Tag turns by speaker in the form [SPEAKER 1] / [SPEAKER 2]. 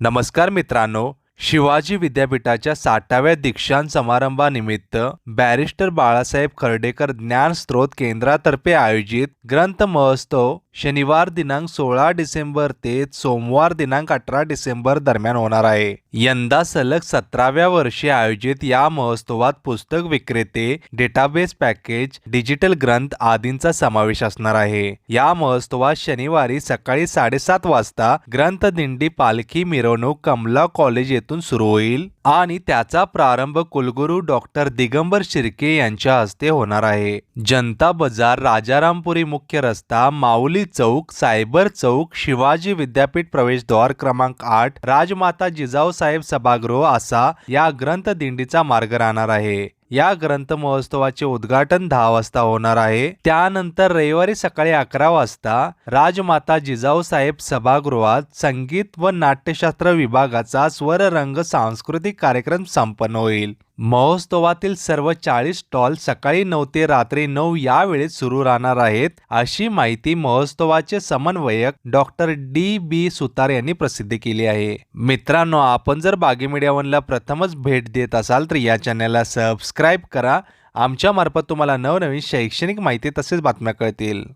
[SPEAKER 1] नमस्कार मित्रांनो शिवाजी विद्यापीठाच्या साठाव्या दीक्षांत समारंभानिमित्त बॅरिस्टर बाळासाहेब खर्डेकर ज्ञान स्रोत केंद्रातर्फे आयोजित ग्रंथ महोत्सव शनिवार दिनांक सोळा डिसेंबर ते सोमवार दिनांक अठरा डिसेंबर दरम्यान होणार आहे. यंदा सलग सतराव्या वर्षी आयोजित या महोत्सवात पुस्तक विक्रेते डेटाबेस पॅकेज डिजिटल ग्रंथ आदींचा समावेश असणार आहे. या महोत्सवात शनिवारी सकाळी साडेसात वाजता ग्रंथ दिंडी पालखी मिरवणूक कमला कॉलेज येथून सुरू होईल आणि त्याचा प्रारंभ कुलगुरू डॉक्टर दिगंबर शिर्के यांच्या हस्ते होणार आहे. जनता बाजार राजारामपुरी मुख्य रस्ता माऊली चौक सायबर चौक शिवाजी विद्यापीठ प्रवेशद्वार क्रमांक आठ राजमाता जिजाऊ साहेब सभागृह असा या ग्रंथ दिंडीचा मार्ग राहणार आहे. या ग्रंथ महोत्सवाचे उद्घाटन दहा वाजता होणार आहे. त्यानंतर रविवारी सकाळी अकरा वाजता राजमाता जिजाऊ साहेब सभागृहात संगीत व नाट्यशास्त्र विभागाचा स्वररंग सांस्कृतिक कार्यक्रम संपन्न होईल. महोत्सवातील सर्व चाळीस स्टॉल सकाळी नऊ ते रात्री नऊ या वेळेत सुरू राहणार आहेत अशी माहिती महोत्सवाचे समन्वयक डॉक्टर डी. बी. सुतार यांनी प्रसिद्ध केली आहे. मित्रांनो आपण जर बागी मीडिया वनला प्रथमच भेट देत असाल तर या चॅनलला सबस्क्राईब करा. आमच्या मार्फत तुम्हाला नवनवीन शैक्षणिक माहिती तसेच बातम्या कळतील.